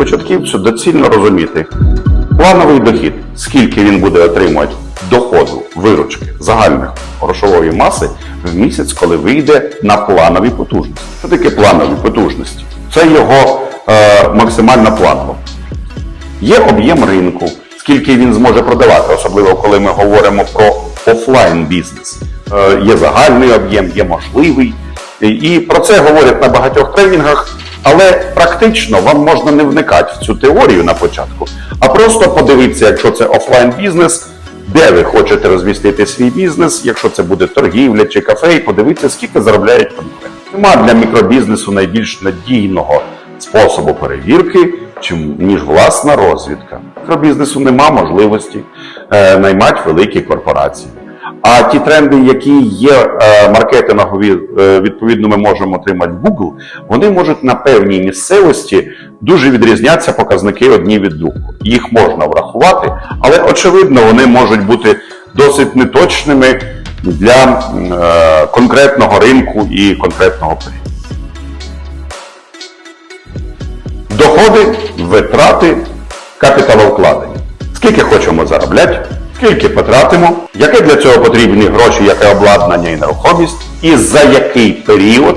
початківцю доцільно розуміти плановий дохід, скільки він буде отримувати доходу, виручки, загальної грошової маси в місяць, коли вийде на планові потужності. Що таке планові потужності? Це його е, максимальна планова. Є об'єм ринку, скільки він зможе продавати, особливо коли ми говоримо про офлайн бізнес. Е, Є загальний об'єм, є можливий. І про це говорять на багатьох тренінгах, але практично вам можна не вникати в цю теорію на початку, а просто подивитися, якщо це офлайн бізнес, де ви хочете розмістити свій бізнес, якщо це буде торгівля чи кафе, і подивитися, скільки заробляють конкретно. Нема для мікробізнесу найбільш надійного способу перевірки, ніж власна розвідка. Мікробізнесу нема можливості е, наймати великі корпорації. А ті тренди, які є е, маркетингові, е, відповідно, ми можемо отримати в Google, вони можуть на певній місцевості дуже відрізнятися показники одні від другого. Їх можна врахувати, але очевидно, вони можуть бути досить неточними для е, конкретного ринку і конкретного періоду. Доходи, витрати, капіталовкладення. Скільки хочемо заробляти, скільки потратимо, яке для цього потрібні гроші, яке обладнання і нерухомість, і за який період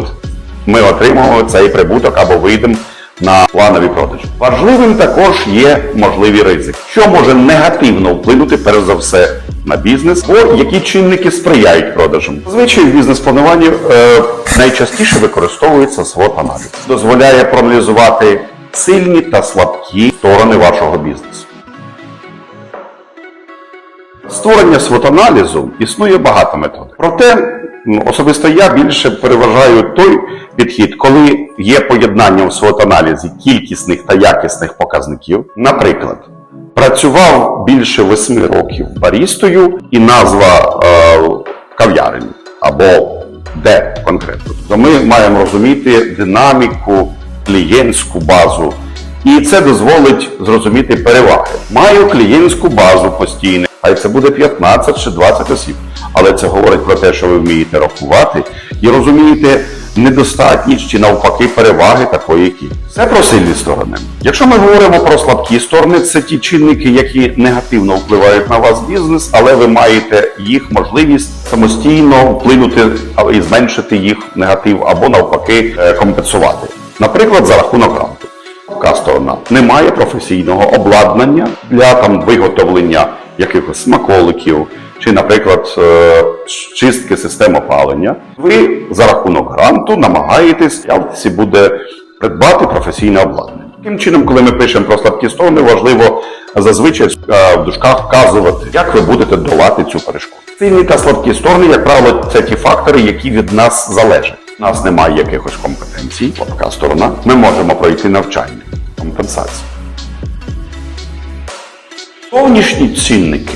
ми отримаємо цей прибуток або вийдемо на планові продажі. Важливим також є можливі ризики, що може негативно вплинути перш за все на бізнес, або які чинники сприяють продажам. Зазвичай в бізнес-плануванні е, найчастіше використовується swot аналіз дозволяє проаналізувати сильні та слабкі сторони вашого бізнесу. Створення свотаналізу існує багато метод. Проте особисто я більше переважаю той підхід, коли є поєднання в свотаналізі кількісних та якісних показників. Наприклад, працював більше восьми років барістою і назва е, кав'ярені або де конкретно. То ми маємо розуміти динаміку, клієнтську базу. І це дозволить зрозуміти переваги. Маю клієнтську базу постійно, хай це буде 15 чи 20 осіб. Але це говорить про те, що ви вмієте рахувати і розумієте недостатність чи навпаки переваги такої кількості. Це про сильні сторони. Якщо ми говоримо про слабкі сторони, це ті чинники, які негативно впливають на вас бізнес, але ви маєте їх можливість самостійно вплинути і зменшити їх негатив або навпаки е, компенсувати. Наприклад, за рахунок гранту. Така сторона. Немає професійного обладнання для там виготовлення якихось смаколиків чи, наприклад, е, чистки систем опалення. Ви за рахунок гранту намагаєтесь, ялтесі буде придбати професійне обладнання. Таким чином, коли ми пишемо про слабкі сторони, важливо зазвичай е, в дужках вказувати, як ви будете долати цю перешкоду. Сильні та слабкі сторони, як правило, це ті фактори, які від нас залежать. У нас немає якихось компетенцій, слабка сторона. Ми можемо пройти навчання, компенсацію. Зовнішні цінники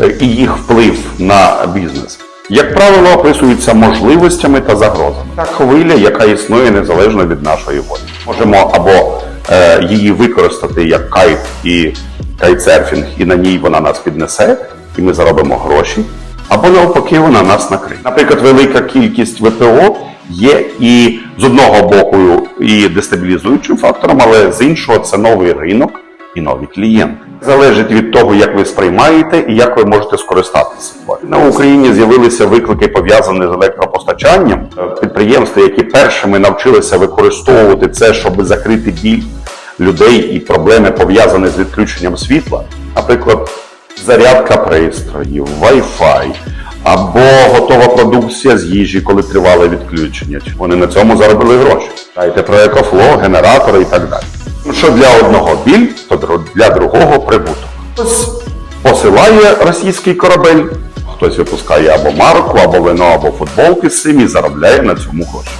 е, і їх вплив на бізнес, як правило, описуються можливостями та загрозами. Та хвиля, яка існує незалежно від нашої волі. Можемо або е, її використати як кайт і кайтсерфінг, і на ній вона нас піднесе, і ми заробимо гроші, або навпаки, вона нас накриє. Наприклад, велика кількість ВПО є і з одного боку і дестабілізуючим фактором, але з іншого це новий ринок і нові клієнти. Залежить від того, як ви сприймаєте і як ви можете скористатися. На Україні з'явилися виклики пов'язані з електропостачанням. Е, Підприємства, які першими навчилися використовувати це, щоб закрити біль людей і проблеми пов'язані з відключенням світла, наприклад, зарядка пристроїв, Wi-Fi або готова продукція з їжі, коли тривале відключення. Вони на цьому заробили гроші. Дайте про екофло, генератори і так далі. Що для одного біль, то для другого прибуток. Хтось посилає російський корабель, хтось випускає або марку, або вино, або футболки з цим і заробляє на цьому гроші.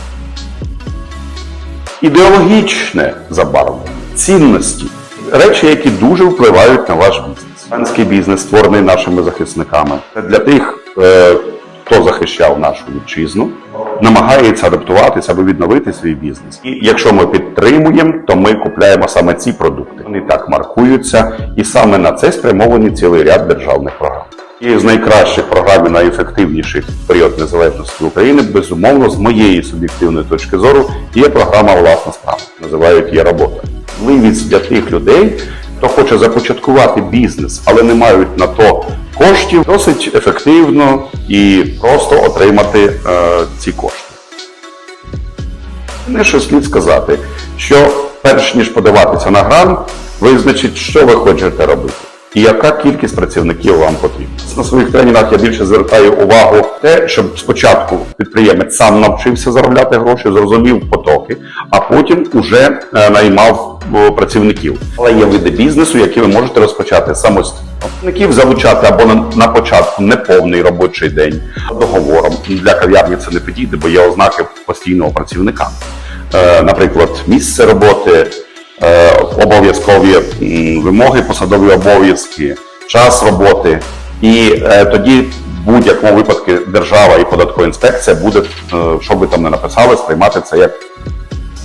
Ідеологічне забарвлення, цінності, речі, які дуже впливають на ваш бізнес. Панський бізнес створений нашими захисниками. Для тих, е, хто захищав нашу вітчизну, намагається адаптуватися або відновити свій бізнес. І якщо ми підтримуємо, то ми купляємо саме ці продукти. Вони так маркуються, і саме на це спрямований цілий ряд державних програм. І з найкращих програм і найефективніших період незалежності України, безумовно, з моєї суб'єктивної точки зору, є програма Власна справа. Називають її робота. можливість для тих людей, хто хоче започаткувати бізнес, але не мають на то коштів, досить ефективно і просто отримати е, ці кошти. Не що слід сказати, що перш ніж подаватися на грант, визначить, що ви хочете робити. І яка кількість працівників вам потрібна. На своїх тренінгах я більше звертаю увагу те, щоб спочатку підприємець сам навчився заробляти гроші, зрозумів потоки, а потім уже е, наймав працівників. Але є види бізнесу, які ви можете розпочати самостійно. Працівників залучати або на, на початку неповний робочий день договором. Для кав'ярні це не підійде, бо є ознаки постійного працівника. Е, наприклад, місце роботи, е, обов'язкові вимоги, посадові обов'язки, час роботи. І е, тоді в будь-якому випадку держава і податкова інспекція буде, е, що би там не написали, сприймати це як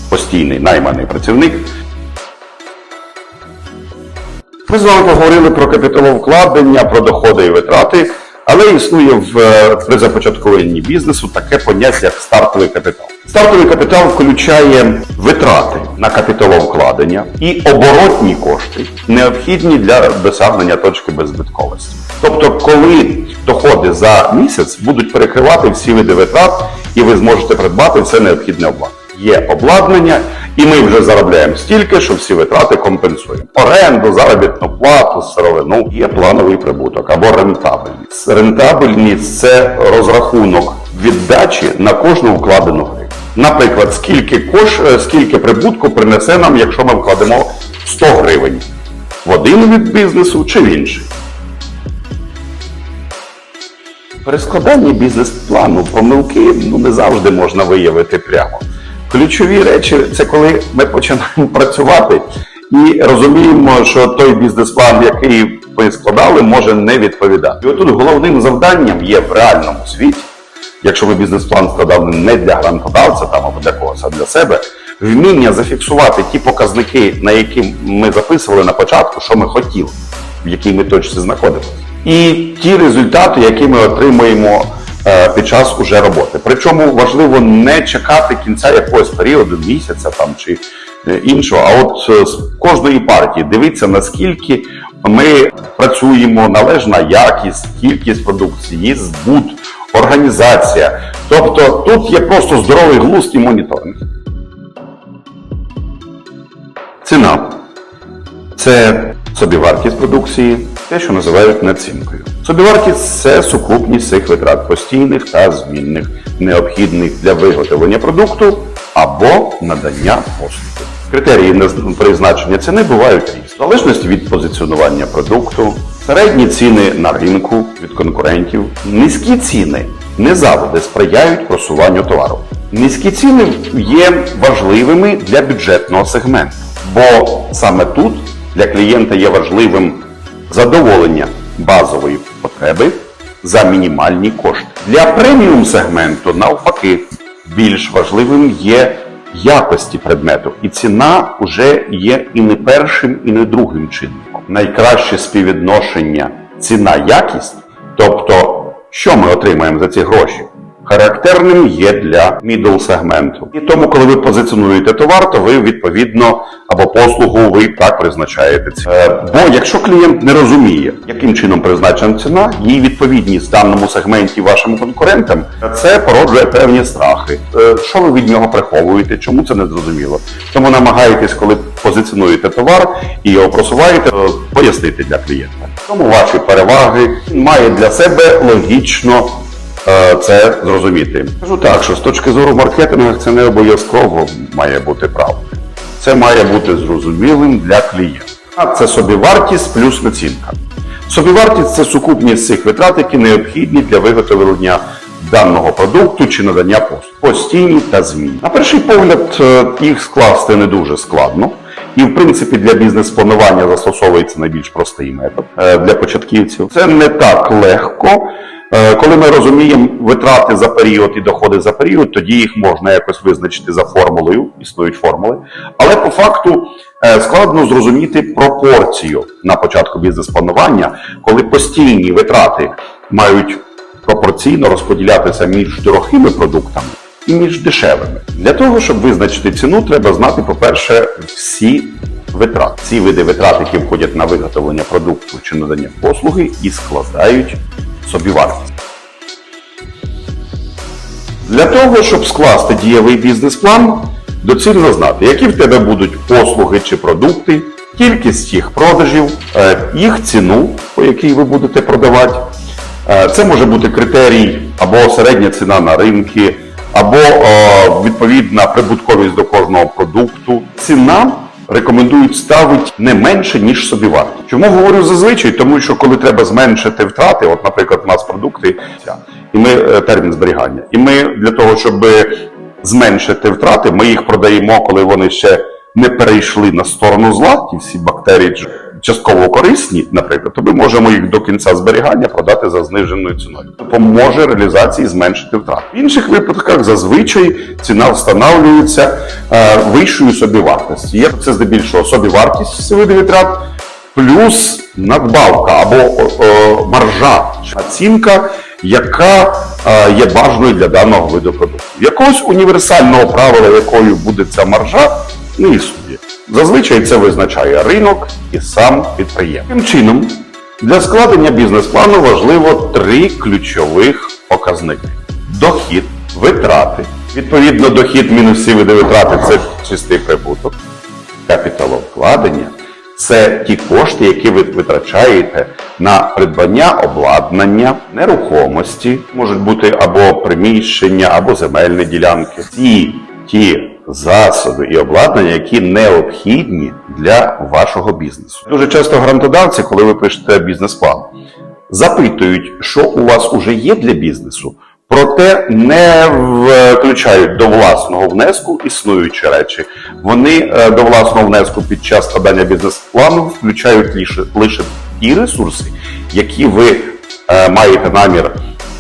постійний найманий працівник. Ми з вами поговорили про капіталовкладення, про доходи і витрати, але існує в, е, при започаткуванні бізнесу таке поняття, як стартовий капітал. Стартовий капітал включає витрати на капіталовкладення і оборотні кошти, необхідні для досягнення точки беззбитковості. Тобто, коли доходи за місяць будуть перекривати всі види витрат, і ви зможете придбати все необхідне обладнання. Є обладнання, і ми вже заробляємо стільки, що всі витрати компенсуємо. Оренду, заробітну плату, сировину, є плановий прибуток або рентабельність. Рентабельність це розрахунок віддачі на кожну вкладену гривню. Наприклад, скільки кош, е, скільки прибутку принесе нам, якщо ми вкладемо 100 гривень в один від бізнесу чи в інший. При складанні бізнес-плану помилки ну, не завжди можна виявити прямо. Ключові речі це коли ми починаємо працювати і розуміємо, що той бізнес-план, який ми складали, може не відповідати. І отут головним завданням є в реальному світі, якщо ви бізнес-план складали не для грантодавця там або для когось, а для себе, вміння зафіксувати ті показники, на які ми записували на початку, що ми хотіли, в якій ми точці знаходимося. І ті результати, які ми отримуємо під час уже роботи. Причому важливо не чекати кінця якогось періоду, місяця там чи е, іншого, а от е, з кожної партії дивитися, наскільки ми працюємо, належна якість, кількість продукції, збут, організація. Тобто тут є просто здоровий глузд і моніторинг. Ціна це собівартість продукції, те, що називають націнкою. Собівартість це сукупність цих витрат постійних та змінних, необхідних для виготовлення продукту або надання послуги. Критерії призначення ціни бувають різні. Залежності від позиціонування продукту, середні ціни на ринку від конкурентів, низькі ціни не завжди сприяють просуванню товару. Низькі ціни є важливими для бюджетного сегменту, бо саме тут для клієнта є важливим задоволення базової потреби за мінімальні кошти. Для преміум сегменту, навпаки, більш важливим є якості предмету, і ціна вже є і не першим, і не другим чинником. Найкраще співвідношення ціна-якість, тобто що ми отримаємо за ці гроші, характерним є для middle сегменту. І тому, коли ви позиціонуєте товар, то ви відповідно або послугу ви так призначаєте. Е, Бо якщо клієнт не розуміє, яким чином призначена ціна, її відповідність даному сегменті вашим конкурентам, це породжує певні страхи. Е, Що ви від нього приховуєте? Чому це не зрозуміло? Тому намагаєтесь, коли позиціонуєте товар і його просуваєте, е, пояснити для клієнта. Тому ваші переваги має для себе логічно це зрозуміти. Кажу так, що з точки зору маркетингу це не обов'язково має бути правдою. Це має бути зрозумілим для клієнта. Це собівартість плюс націнка. Собівартість це сукупність цих витрат, які необхідні для виготовлення даного продукту чи надання послуг. Постійні та змінні. На перший погляд, е, їх скласти не дуже складно. І, в принципі, для бізнес-планування застосовується найбільш простий метод е, для початківців. Це не так легко. Е, Коли ми розуміємо витрати за період і доходи за період, тоді їх можна якось визначити за формулою, існують формули. Але по факту е, складно зрозуміти пропорцію на початку бізнес-планування, коли постійні витрати мають пропорційно розподілятися між дорогими продуктами і між дешевими. Для того, щоб визначити ціну, треба знати, по-перше, всі витрат. Ці види витрат, які входять на виготовлення продукту чи надання послуги, і складають собівартість. Для того, щоб скласти дієвий бізнес-план, доцільно знати, які в тебе будуть послуги чи продукти, кількість їх продажів, е, їх ціну, по якій ви будете продавати. Е, Це може бути критерій або середня ціна на ринки, або е, відповідна прибутковість до кожного продукту. Ціна рекомендують ставити не менше, ніж собі варто. Чому говорю зазвичай? Тому що коли треба зменшити втрати, от, наприклад, у нас продукти, і ми е, термін зберігання. І ми для того, щоб зменшити втрати, ми їх продаємо, коли вони ще не перейшли на сторону зла, ті всі бактерії частково корисні, наприклад, то ми можемо їх до кінця зберігання продати за зниженою ціною. Допоможе реалізації зменшити втрати. В інших випадках зазвичай ціна встановлюється е, вищою собівартості. Є це здебільшого собівартість всіх витрат, плюс надбавка або о, маржа, оцінка, яка е, є бажаною для даного виду продукту. Якогось універсального правила, якою буде ця маржа, не існує. Зазвичай це визначає ринок і сам підприємець. Таким чином, для складення бізнес-плану важливо три ключових показники: дохід, витрати. Відповідно, дохід мінус всі види витрати це чистий прибуток капіталовкладення це ті кошти, які ви витрачаєте на придбання обладнання, нерухомості, можуть бути або приміщення, або земельні ділянки. Ті ті засоби і обладнання, які необхідні для вашого бізнесу. Дуже часто грантодавці, коли ви пишете бізнес-план, запитують, що у вас уже є для бізнесу, проте не включають до власного внеску існуючі речі. Вони е, до власного внеску під час складання бізнес-плану включають лише, лише ті ресурси, які ви е, маєте намір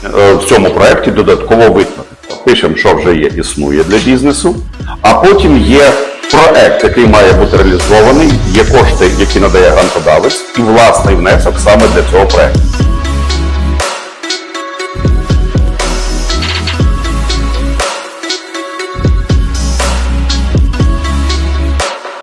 е, в цьому проєкті додатково витратити. Пишемо, що вже є, існує для бізнесу, а потім є проект, який має бути реалізований, є кошти, які надає грантодавець, і власний внесок саме для цього проекту.